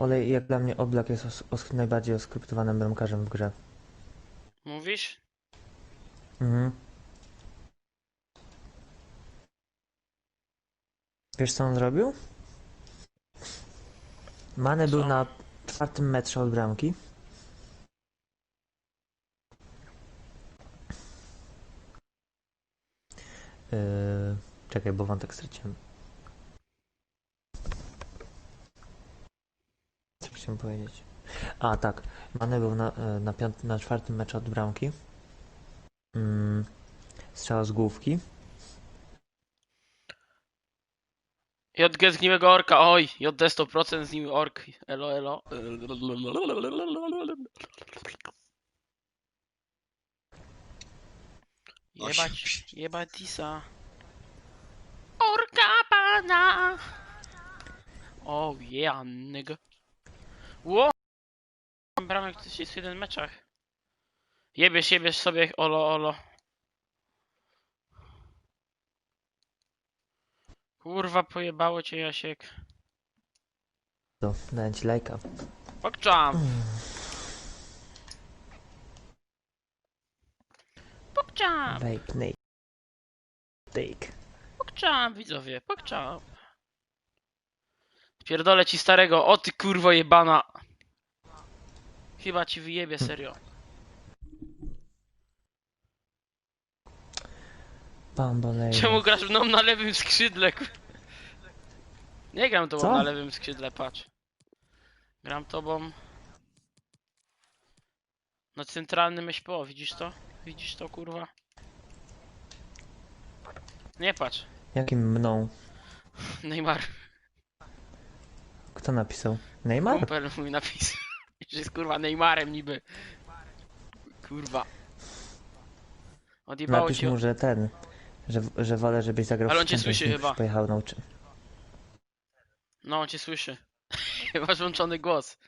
Olej, jak dla mnie Oblak jest os os najbardziej oskryptowanym bramkarzem w grze. Mówisz? Mhm. Wiesz co on zrobił? Mane był na czwartym metrze od bramki. Yy, czekaj, bo wątek straciłem. Co chciałem powiedzieć? A, tak. Mane był na, e, na, na czwartym meczu od bramki. Mm, strzał z główki. JG zgniłego orka, oj, JD 100% zgniły ork. Elo, elo. Jebać, jebać Tisa. Orka pana! Oh yeah, nigga. Ło! Bramek to jest w jeden meczach. Jebiesz, jebiesz sobie, olo, olo. Kurwa, pojebało cię, Jasiek. Dałem ci lajka. Pokczam! Pokczam! Vape, Nate. Take. Pokczam, widzowie, pokczam. Pierdolę ci starego, o ty kurwo jebana. Chyba ci wyjebie, serio. Bamboleo. Czemu grasz mną na lewym skrzydle? kur- Nie gram tobą Co? na lewym skrzydle, patrz. Gram tobą... Na centralnym SPO, widzisz to? Widzisz to, kurwa? Nie patrz. Jakim mną? Neymar. Kto napisał? Neymar? Kumpel mój napis. Że jest kurwa Neymarem niby. Kurwa. Odjebało Napisz ci. mu, że ten, że, że wolę, żebyś zagrał Ale on cię Champions słyszy chyba. pojechał na uczy. No, on cię słyszy. Masz włączony głos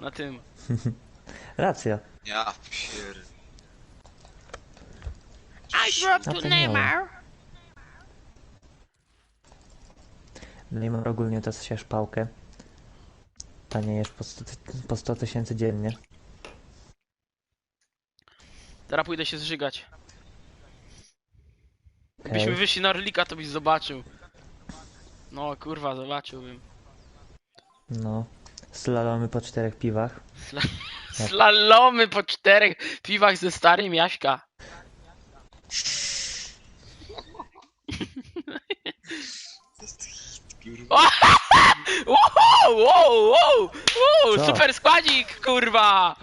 na tym. Racja. Ja pier... I dropped to Neymar. Neymar ogólnie to się szpałkę. Taniejesz po 100 ty- po 100 tysięcy dziennie. Teraz pójdę się zżygać. Gdybyśmy wyszli na Orlika, to byś zobaczył. No kurwa, zobaczyłbym. No. Slalomy po czterech piwach. Tak. Slalomy po czterech piwach ze starym Jaśka. To jest hit, kurwa. Wow, wow, wow, wow, Co? super składzik, kurwa!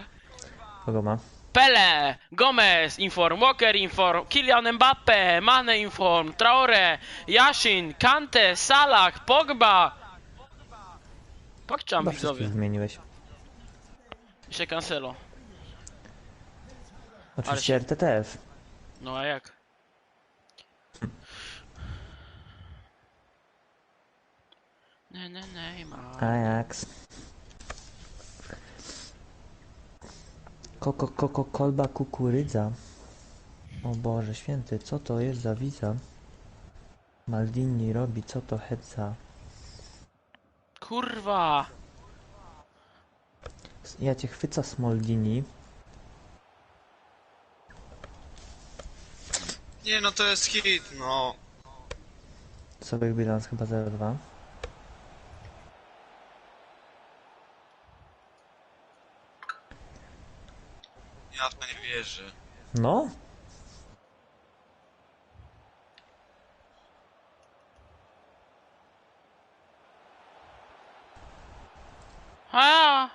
Kogo ma? Pele, Gomez, inform, Walker, inform, Kylian Mbappe, Mane, inform, Traore, Yashin, Kante, Salah, Pogba. Pokczam Chyba widzowie. wszystkich wymieniłeś. Jeszcze Cancelo. Oczywiście RTTF. No a jak? Ne, ne, ne, ma. Ajax. Koko, koko, kolba, kukurydza. O Boże święty, co to jest za wiza? Maldini robi, co to hedza? Kurwa! Ja cię chwyca Smoldini. Nie no to jest hit, no. Sobie bilans chyba 0,2. Ja to nie wierzę. No? A!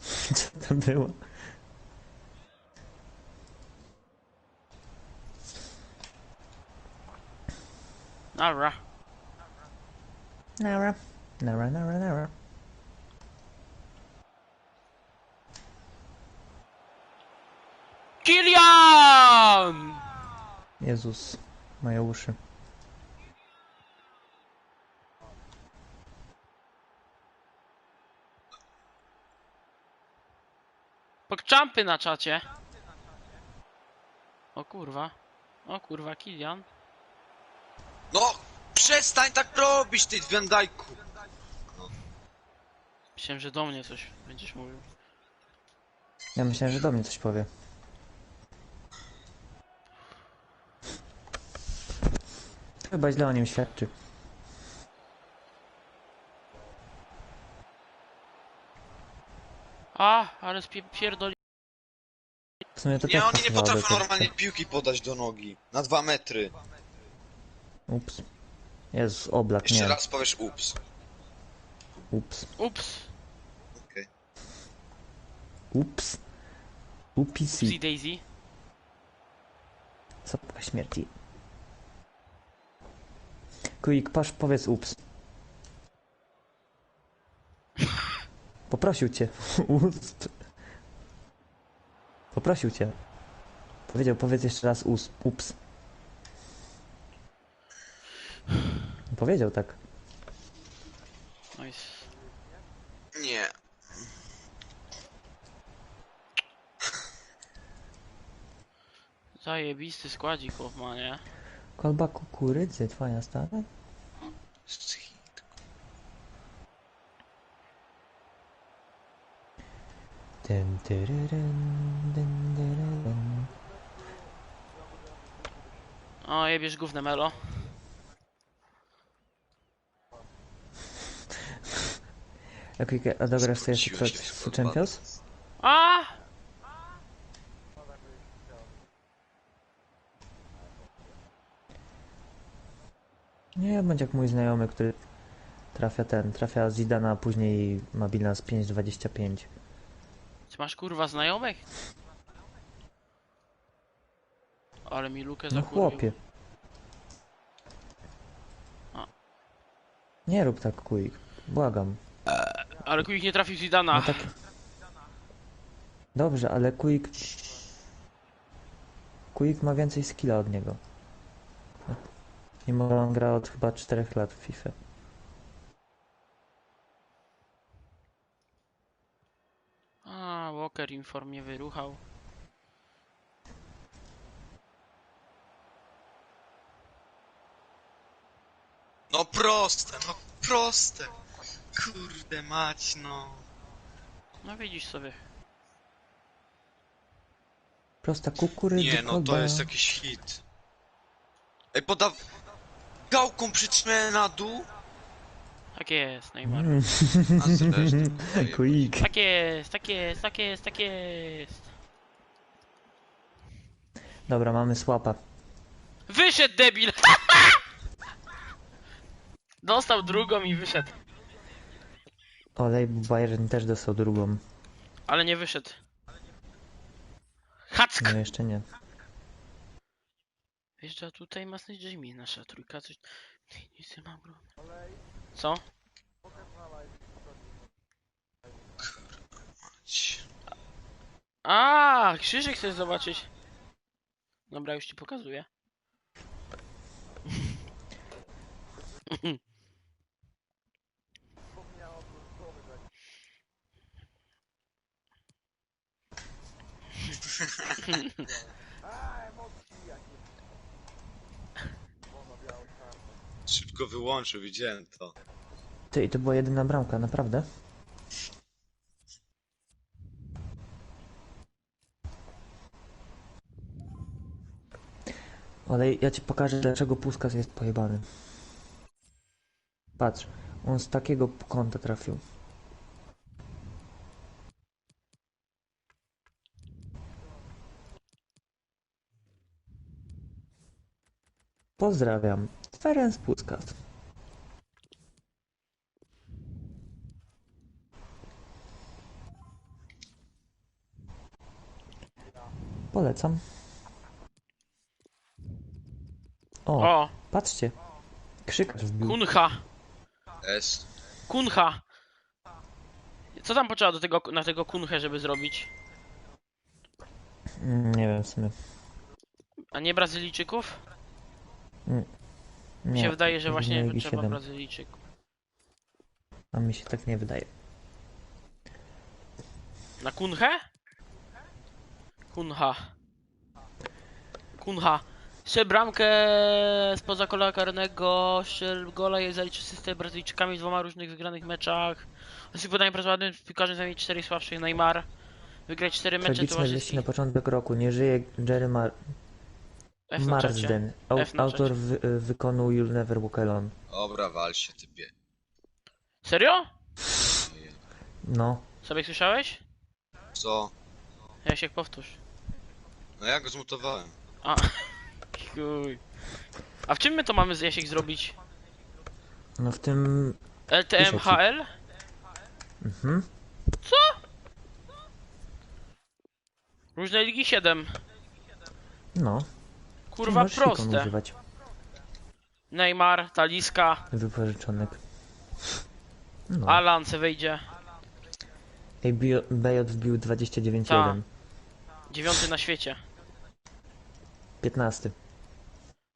Co to było? Dobra. Nara. Nara, nara, nara. Kilian! Jezus, moje uszy. Pokczampy na czacie. O kurwa. O kurwa, Kilian. No! Przestań tak robić, ty Van Dijku! Myślałem, że do mnie coś będziesz mówił. Ja myślałem, że do mnie coś powie. Chyba źle o nim świadczy. A, ale spie- pierdoli... W sumie to Nie, też oni nie potrafią normalnie piłki podać do nogi. Na dwa metry. Ups. Jezus, oblak, Jeszcze nie. raz powiesz ups. Ups. Ups, Okej. Ups. UPC. Upsi Daisy. Sopka śmierci. Quick, patrz, powiedz ups. Poprosił cię. Ust. Poprosił cię. Powiedział, powiedz jeszcze raz us, ups. Powiedział tak. Nice. Nie. Zajebisty składzik, chłop ma, nie? Kolba kukurydzy, twoja stara? Tym, tyryrym, dym, dyryrym. O, jebiesz gówno melo. A Quick, a dograsz sobie jeszcze Food skrót Champions? A! Nie, bądź jak mój znajomy, który trafia ten, trafia Zidana, a później ma bilans 5,25. Ty masz kurwa znajomych? Ale mi lukę No zakurwił. chłopie. A. Nie rób tak, Quick. Błagam. Ale Quick nie trafił Zidana. No tak... Dobrze, ale Quick... Quick ma więcej skilla od niego. Mimo, że on gra od chyba 4 lat w FIFA. A, Walker Inform mnie wyruchał. No proste, no proste. Kurde mać, no. No widzisz sobie. Prosta kukurydza, Nie, no to jest jakiś hit. Ej, poda... Gałką przytrzymałem na dół? Tak jest, Neymar. Mm. A zresztą. Quick. Tak jest, tak jest, tak jest, tak jest. Dobra, mamy słapa. Wyszedł debil! Dostał drugą i wyszedł. Olej, Bayern też dostał drugą. Ale nie wyszedł. Hack! No jeszcze nie. Wjeżdża tutaj Masny Jamie, nasza trójka, coś... Ty, Nic nie mam, bro. Co? A, krzyżyk chcesz zobaczyć? Dobra, już ci pokazuję. Szybko wyłączył, widziałem to. Ty, i to była jedyna bramka, naprawdę? Ale ja ci pokażę, dlaczego Puskas jest pojebany. Patrz, on z takiego kąta trafił. Pozdrawiam. Ferenc Puskas. Polecam. O, O, patrzcie. Krzykarz wbił. kuncha! S. Kuncha! Co tam potrzeba do tego, na tego kunchę, żeby zrobić? Mm, Nie wiem w sumie. A nie Brazylijczyków? Mi Nie, się wydaje, że właśnie Ligi trzeba 7. Brazylijczyków. A mi się tak nie wydaje. Na kunchę? Kuncha. Kuncha. Strzel bramkę spoza kola karnego, strzel gola i zaliczy z Brazylijczykami w dwoma różnych wygranych meczach. Ostatnie podanie pracowany w piłkarzem zamienić cztery słabszych Neymar. Wygrać cztery mecze Tragiczne wieści towarzyskich. na początek roku. Nie żyje Jerry Mar. Marsden. Au F na autor wy y, wykonu You'll Never Walk Alone. Dobra, wal się typie. Serio? No. Sobie słyszałeś? Co? Jasiek, powtórz. No ja go zmutowałem. A, chuj. A w czym my to mamy z Jasiek zrobić? No w tym... LTMHL? Mhm. Różne ligi 7. No. Kurwa Możesz ikon proste. używać. Neymar, Taliska, Wypożyczonek. No. Alan se wejdzie. Ej, Bio- BJ wbił 29.1. Ta. Dziewiąty na świecie. 15.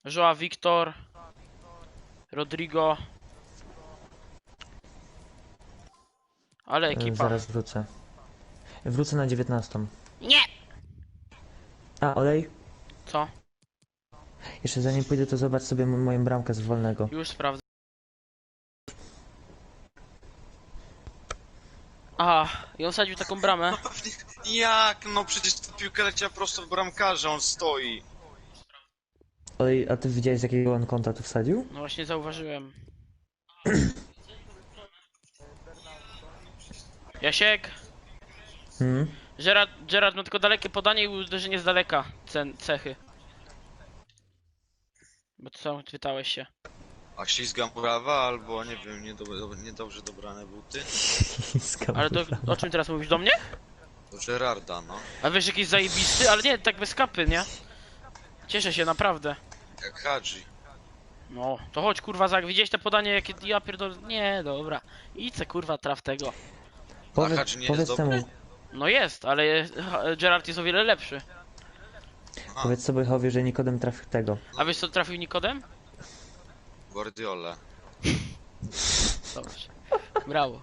Joa Victor. Rodrigo. Ale E, ekipa. Zaraz wrócę. Wrócę na 19. Nie! A, olej? Co? Jeszcze zanim pójdę, to zobacz sobie moją bramkę z wolnego. Już sprawdzę. Aha, i on wsadził taką bramę. Jak? No przecież ta piłka leciała prosto w bramkarza, on stoi. Olej, a ty widziałeś z jakiego on konta tu wsadził? No właśnie zauważyłem. Jasiek, Hmm? Gerard, Gerard ma tylko dalekie podanie i uderzenie z daleka. Cen, cechy. Bo to co, pytałeś się. A ślizgam prawa, albo nie wiem, niedobrze, niedobrze dobrane buty. Ale do, o czym teraz mówisz do mnie? Do Gerarda, no. A wiesz jakiś zajebisty? Ale nie, tak bez kapy, nie? Cieszę się, naprawdę. Jak Hadzi. No, to chodź kurwa, jak widziałeś te podanie, jakie ja pierdolę... Nie, dobra. Se kurwa, traf tego. Powiedz, Hadży nie powiedz jest dobry? temu, No jest, ale ha, Gerard jest o wiele lepszy. Aha, powiedz sobie Chowie, że Nikodem trafił tego. A wiesz co trafił Nikodem? Guardiola. Dobrze. Brawo.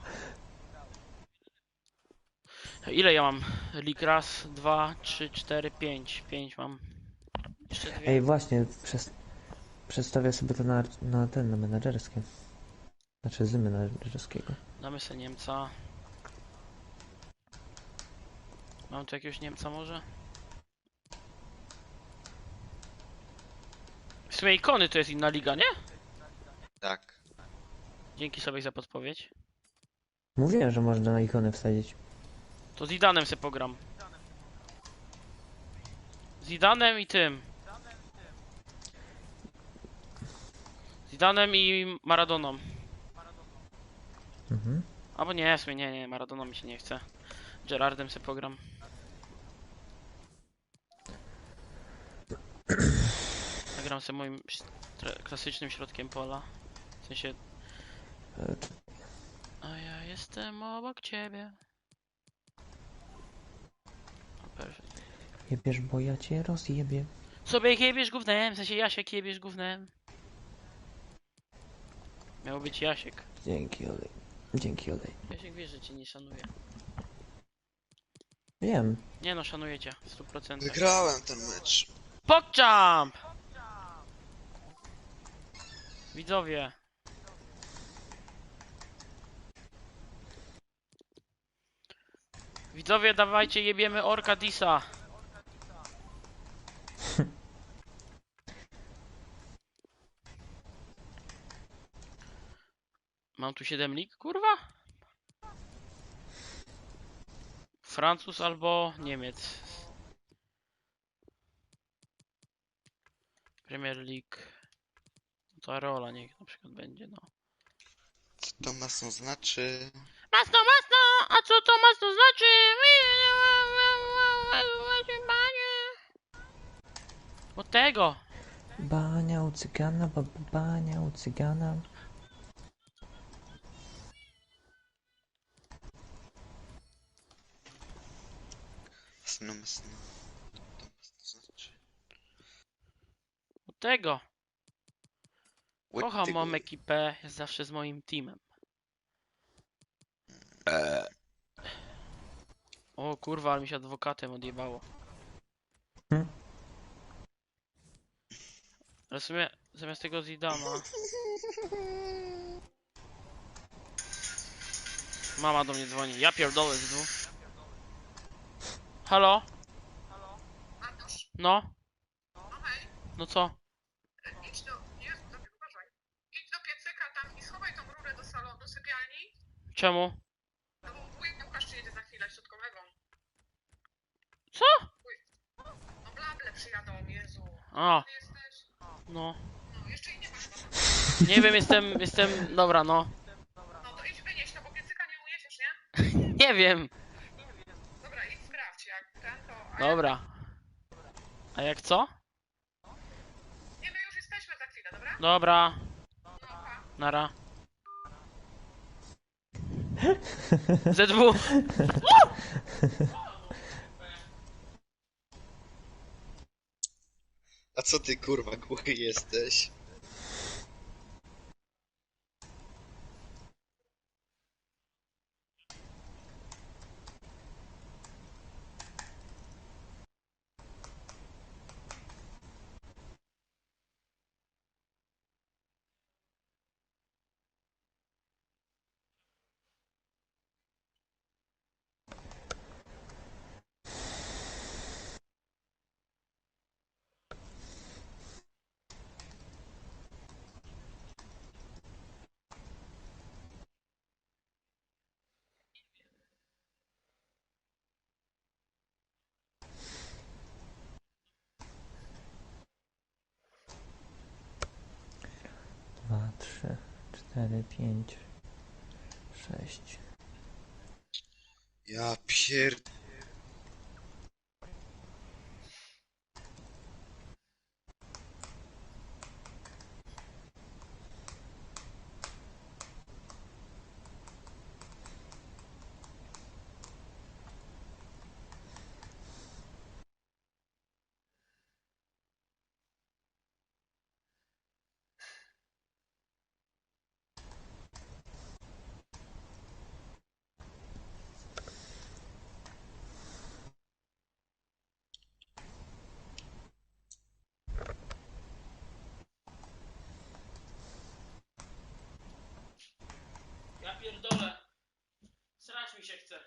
Ile ja mam? Lig raz, dwa, trzy, cztery, pięć. Pięć mam. Jeszcze dwie. Ej, właśnie, przez, przedstawię sobie to na, na ten, na menedżerskie. Znaczy z menedżerskiego. Damy sobie Niemca. Mam tu jakiegoś Niemca może? W sumie ikony to jest inna liga, nie? Tak. Dzięki sobie za podpowiedź. Mówiłem, że można na ikony wsadzić. To z Zidanem se pogram. Z Zidanem i tym. Z Zidanem i Maradoną. Mhm. Albo nie, w sumie nie, nie, Maradoną mi się nie chce. Gerardem se pogram. Zagram se moim klasycznym środkiem pola. W sensie... A ja jestem obok ciebie. O, perfekt. Jebiesz, bo ja cię rozjebię. Sobie jebiesz gównem, w sensie Jasiek jebiesz gównem. Miał być Jasiek. Dzięki, olej. Dzięki, olej. Jasiek wie, że cię nie szanuje. Wiem. Nie no, szanuję cię w 100%. Wygrałem ten mecz. PogJump! Widzowie. Widzowie, dawajcie, jebiemy Orka Disa. Mam tu 7 lig, kurwa? Francuz albo Niemiec. Premier League. To rola niech na przykład będzie, no. Co to masno znaczy? Masno, masno! A co to masno znaczy? Od tego! Bania u cygana, ba, ba- bania u cygana. Masno, masno. Co to masno znaczy? Od tego! Kocham ty- moją ekipę, jest zawsze z moim teamem. Eee, O kurwa, ale mi się adwokatem odjebało. Hmm? Ale w sumie zamiast tego Zidana. Mama do mnie dzwoni. Ja pierdolę z dwóch. Halo? Antoś, No? no No co? idź do, Jezu, Tobie, uważaj. Idź do piecyka tam i schowaj tą rurę do salonu, do sypialni. Czemu? No bo wujek Łukasz przyjedzie za chwilę, środkowego. Co? No blable przyjadą, Jezu. A, Ty jesteś? no. No, jeszcze jej nie masz chyba. Nie wiem, jestem, jestem, dobra, no. No to idź wynieść, no bo piecyka nie uniesiesz, nie? Nie wiem. Dobra, idź sprawdź, jak ten to... A Dobra. A jak co? Nie, my już jesteśmy za chwilę, dobra? Dobra. No. Nara. ZW. A co ty kurwa głuchy jesteś? Trzy, cztery, pięć, sześć. Ja pier... pierdolę. Srać mi się chce.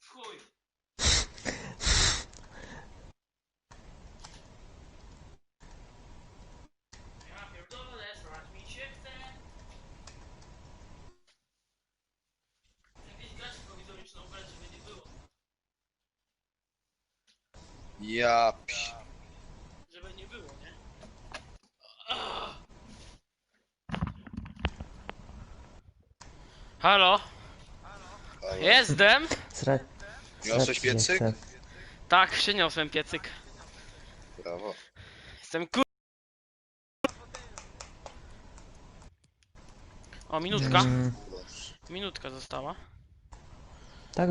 W chuj. Ja pierdolę, srać mi się chce. Było. Ja pi... Żeby nie było, nie? Halo? Halo? Jestem! Sra... Niosłeś piecyk? Tak, przyniosłem piecyk. Brawo. Jestem kur... O, minutka. Mm, Minutka została. tak,